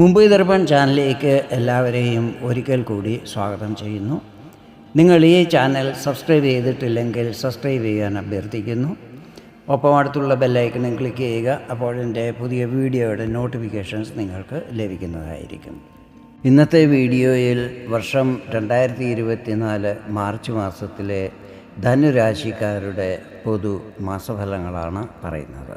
മുംബൈ ദർപ്പൺ ചാനലിലേക്ക് എല്ലാവരെയും ഒരിക്കൽ കൂടി സ്വാഗതം ചെയ്യുന്നു. നിങ്ങൾ ഈ ചാനൽ സബ്സ്ക്രൈബ് ചെയ്തിട്ടില്ലെങ്കിൽ സബ്സ്ക്രൈബ് ചെയ്യാൻ അഭ്യർത്ഥിക്കുന്നു. ഒപ്പം അടുത്തുള്ള ബെല്ലൈക്കണും ക്ലിക്ക് ചെയ്യുക അപ്പോൾ എന്റെ പുതിയ വീഡിയോയുടെ നോട്ടിഫിക്കേഷൻസ് നിങ്ങൾക്ക് ലഭിക്കുന്നതായിരിക്കും. ഇന്നത്തെ വീഡിയോയിൽ വർഷം രണ്ടായിരത്തി ഇരുപത്തിനാല് മാർച്ച് മാസത്തിലെ ധനുരാശിക്കാരുടെ പൊതു മാസഫലങ്ങളാണ് പറയുന്നത്.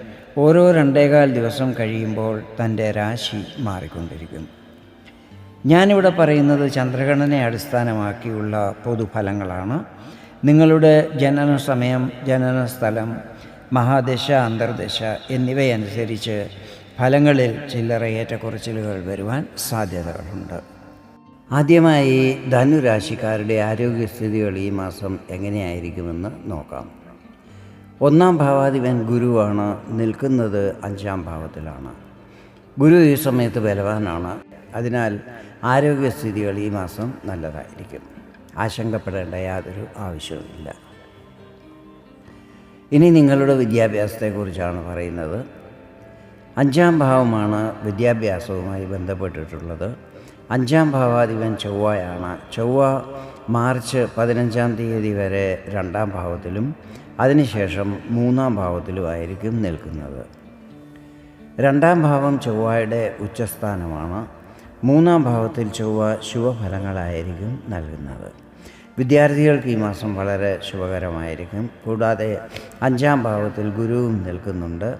ഓരോ രണ്ടേകാൽ ദിവസം കഴിയുമ്പോൾ തന്റെ രാശി മാറിക്കൊണ്ടിരിക്കും. ഞാനിവിടെ പറയുന്നത് ചന്ദ്രഗണനെ അടിസ്ഥാനമാക്കിയുള്ള പൊതുഫലങ്ങളാണ്. നിങ്ങളുടെ ജനന സമയം ജനന സ്ഥലം മഹാദശ അന്തർദശ എന്നിവയനുസരിച്ച് ഫലങ്ങളിൽ ചില്ലറ ഏറ്റക്കുറച്ചിലുകൾ വരുവാൻ സാധ്യതകളുണ്ട്. ആദ്യമായി ധനുരാശിക്കാരുടെ ആരോഗ്യസ്ഥിതികൾ ഈ മാസം എങ്ങനെയായിരിക്കുമെന്ന് നോക്കാം. ഒന്നാം ഭാവാധിപൻ ഗുരുവാണ് നിൽക്കുന്നത് അഞ്ചാം ഭാവത്തിലാണ്. ഗുരു ഈ സമയത്ത് ബലവാനാണ്. അതിനാൽ ആരോഗ്യസ്ഥിതികൾ ഈ മാസം നല്ലതായിരിക്കും. ആശങ്കപ്പെടേണ്ട യാതൊരു ആവശ്യവുമില്ല ഇനി നിങ്ങളുടെ വിദ്യാഭ്യാസത്തെക്കുറിച്ചാണ് പറയുന്നത്. അഞ്ചാം ഭാവമാണ് വിദ്യാഭ്യാസവുമായി ബന്ധപ്പെട്ടിട്ടുള്ളത്. അഞ്ചാം ഭാവാധിപൻ ചൊവ്വയാണ്. ചൊവ്വ മാർച്ച് പതിനഞ്ചാം തീയതി വരെ രണ്ടാം ഭാവത്തിലും അതിനുശേഷം മൂന്നാം ഭാവത്തിലുമായിരിക്കും നിൽക്കുന്നത്. രണ്ടാം ഭാവം ചൊവ്വയുടെ ഉച്ചസ്ഥാനമാണ്. മൂന്നാം ഭാവത്തിൽ ചൊവ്വ ശുഭഫലങ്ങളായിരിക്കും നൽകുന്നത്. വിദ്യാർത്ഥികൾക്ക് ഈ മാസം വളരെ ശുഭകരമായിരിക്കും. കൂടാതെ അഞ്ചാം ഭാവത്തിൽ ഗുരുവും നിൽക്കുന്നുണ്ട്.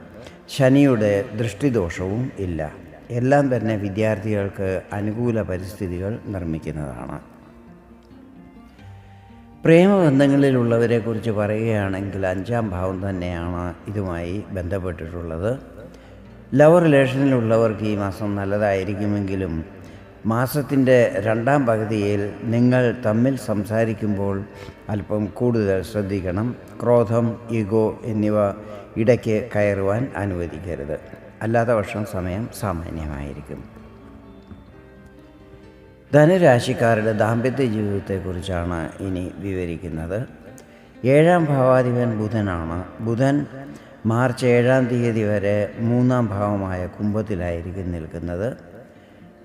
ശനിയുടെ ദൃഷ്ടിദോഷവും ഇല്ല. എല്ലാം തന്നെ വിദ്യാർത്ഥികൾക്ക് അനുകൂല പരിസ്ഥിതികൾ നിർമ്മിക്കുന്നതാണ്. പ്രേമബന്ധങ്ങളിലുള്ളവരെക്കുറിച്ച് പറയുകയാണെങ്കിൽ അഞ്ചാം ഭാവം തന്നെയാണ് ഇതുമായി ബന്ധപ്പെട്ടിട്ടുള്ളത്. ലവ് റിലേഷനിലുള്ളവർക്ക് ഈ മാസം നല്ലതായിരിക്കുമെങ്കിലും മാസത്തിന്റെ രണ്ടാം പകുതിയിൽ നിങ്ങൾ തമ്മിൽ സംസാരിക്കുമ്പോൾ അല്പം കൂടുതൽ ശ്രദ്ധിക്കണം. ക്രോധം ഈഗോ എന്നിവ ഇടയ്ക്ക് കയറുവാൻ അനുവദിക്കരുത്. അല്ലാത്ത വർഷം സമയം സാമാന്യമായിരിക്കും. ധനുരാശിക്കാരുടെ ദാമ്പത്യ ജീവിതത്തെക്കുറിച്ചാണ് ഇനി വിവരിക്കുന്നത്. ഏഴാം ഭാവാധിപൻ ബുധനാണ്. ബുധൻ മാർച്ച് ഏഴാം തീയതി വരെ മൂന്നാം ഭാവമായ കുംഭത്തിലായിരിക്കും നിൽക്കുന്നത്.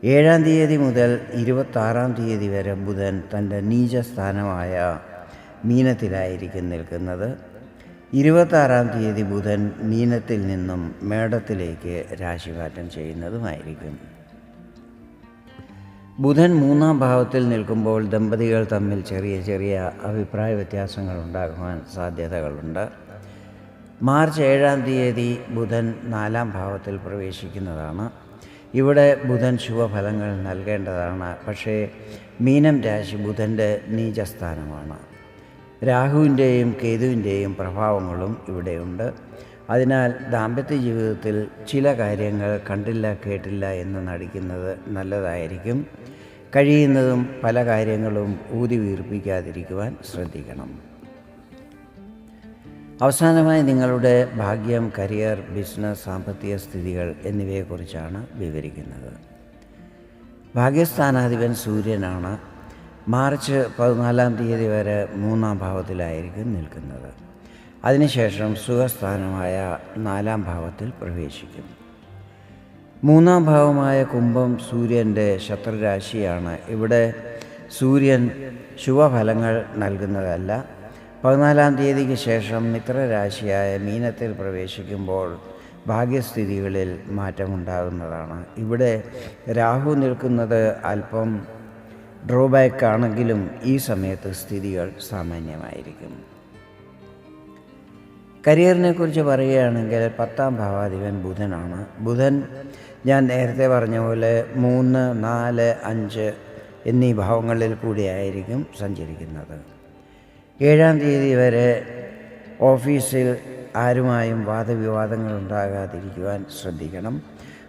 ഏഴാം തീയതി മുതൽ ഇരുപത്താറാം തീയതി വരെ ബുധൻ തന്റെ നീചസ്ഥാനമായ മീനത്തിലായിരിക്കും നിൽക്കുന്നത്. ഇരുപത്താറാം തീയതി ബുധൻ മീനത്തിൽ നിന്നും മേടത്തിലേക്ക് രാശിമാറ്റം ചെയ്യുന്നതുമായിരിക്കും. ബുധൻ മൂന്നാം ഭാവത്തിൽ നിൽക്കുമ്പോൾ ദമ്പതികൾ തമ്മിൽ ചെറിയ ചെറിയ അഭിപ്രായ വ്യത്യാസങ്ങൾ ഉണ്ടാകുവാൻ സാധ്യതകളുണ്ട്. മാർച്ച് ഏഴാം തീയതി ബുധൻ നാലാം ഭാവത്തിൽ പ്രവേശിക്കുന്നതാണ്. ഇവിടെ ബുധൻ ശുഭഫലങ്ങൾ നൽകേണ്ടതാണ്. പക്ഷേ മീനം രാശി ബുധന്റെ നീചസ്ഥാനമാണ്. രാഹുവിന്റെയും കേതുവിന്റെയും പ്രഭാവങ്ങളും ഇവിടെയുണ്ട്. അതിനാൽ ദാമ്പത്യ ജീവിതത്തിൽ ചില കാര്യങ്ങൾ കണ്ടില്ല കേട്ടില്ല എന്ന് നടിക്കുന്നത് നല്ലതായിരിക്കും. കഴിയുന്നതും പല കാര്യങ്ങളും ഊതി വീർപ്പിക്കാതിരിക്കുവാൻ ശ്രദ്ധിക്കണം. അവസാനമായി നിങ്ങളുടെ ഭാഗ്യം കരിയർ ബിസിനസ് സാമ്പത്തിക സ്ഥിതികൾ എന്നിവയെക്കുറിച്ചാണ് വിവരിക്കുന്നത്. ഭാഗ്യസ്ഥാനാധിപൻ സൂര്യനാണ് മാർച്ച് പതിനാലാം തീയതി വരെ മൂന്നാം ഭാവത്തിലായിരിക്കും നിൽക്കുന്നത്. അതിനുശേഷം സുഖസ്ഥാനമായ നാലാം ഭാവത്തിൽ പ്രവേശിക്കും മൂന്നാം ഭാവമായ കുംഭം സൂര്യന്റെ ശത്രുരാശിയാണ്. ഇവിടെ സൂര്യൻ ശുഭഫലങ്ങൾ നൽകുന്നതല്ല. പതിനാലാം തീയതിക്ക് ശേഷം മിത്രരാശിയായ മീനത്തിൽ പ്രവേശിക്കുമ്പോൾ ഭാഗ്യസ്ഥിതികളിൽ മാറ്റമുണ്ടാകുന്നതാണ്. ഇവിടെ രാഹു നിൽക്കുന്നത് അല്പം ഡ്രോബാക്ക് ആണെങ്കിലും ഈ സമയത്ത് സ്ഥിതികൾ സാമാന്യമായിരിക്കും. കരിയറിനെ കുറിച്ച് പറയുകയാണെങ്കിൽ പത്താം ഭാവാധിപൻ ബുധനാണ്. ബുധൻ ഞാൻ നേരത്തെ പറഞ്ഞ പോലെ മൂന്ന് നാല് അഞ്ച് എന്നീ ഭാവങ്ങളിൽ കൂടിയായിരിക്കും സഞ്ചരിക്കുന്നത്. ഏഴാം തീയതി വരെ ഓഫീസിൽ ആരുമായും വാദവിവാദങ്ങൾ ഉണ്ടാകാതിരിക്കുവാൻ ശ്രദ്ധിക്കണം.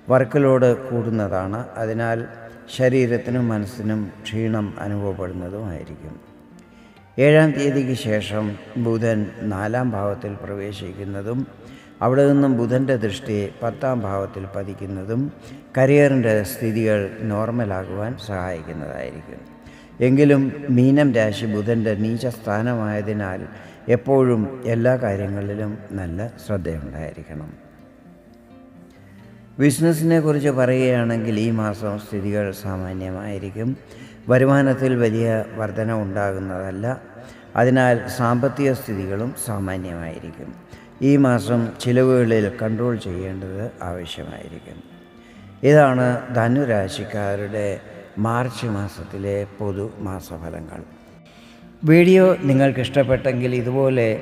വർക്ക് ലോഡ് കൂടുന്നതാണ്. അതിനാൽ ശരീരത്തിനും മനസ്സിനും ക്ഷീണം അനുഭവപ്പെടുന്നതുമായിരിക്കും. ഏഴാം തീയതിക്ക് ശേഷം ബുധൻ നാലാം ഭാവത്തിൽ പ്രവേശിക്കുന്നതും അവിടെ നിന്നും ബുധന്റെ ദൃഷ്ടി പത്താം ഭാവത്തിൽ പതിക്കുന്നതും കരിയറിന്റെ സ്ഥിതികൾ നോർമലാകുവാൻ സഹായിക്കുന്നതായിരിക്കും. എങ്കിലും മീനം രാശി ബുധന്റെ നീചസ്ഥാനമായതിനാൽ എപ്പോഴും എല്ലാ കാര്യങ്ങളിലും നല്ല ശ്രദ്ധയുണ്ടായിരിക്കണം. ബിസിനസ്സിനെ കുറിച്ച് പറയുകയാണെങ്കിൽ ഈ മാസം സ്ഥിതികൾ സാമാന്യമായിരിക്കും. വരുമാനത്തിൽ വലിയ വർധന ഉണ്ടാകുന്നതല്ല. അതിനാൽ സാമ്പത്തിക സ്ഥിതികളും സാമാന്യമായിരിക്കും. ഈ മാസം ചിലവുകളിൽ കൺട്രോൾ ചെയ്യേണ്ടത് ആവശ്യമായിരിക്കും. ഇതാണ് ധനുരാശിക്കാരുടെ മാർച്ച് മാസത്തിലെ പൊതു മാസഫലങ്ങൾ. വീഡിയോ നിങ്ങൾക്ക് ഇഷ്ടപ്പെട്ടെങ്കിൽ ഇതുപോലെ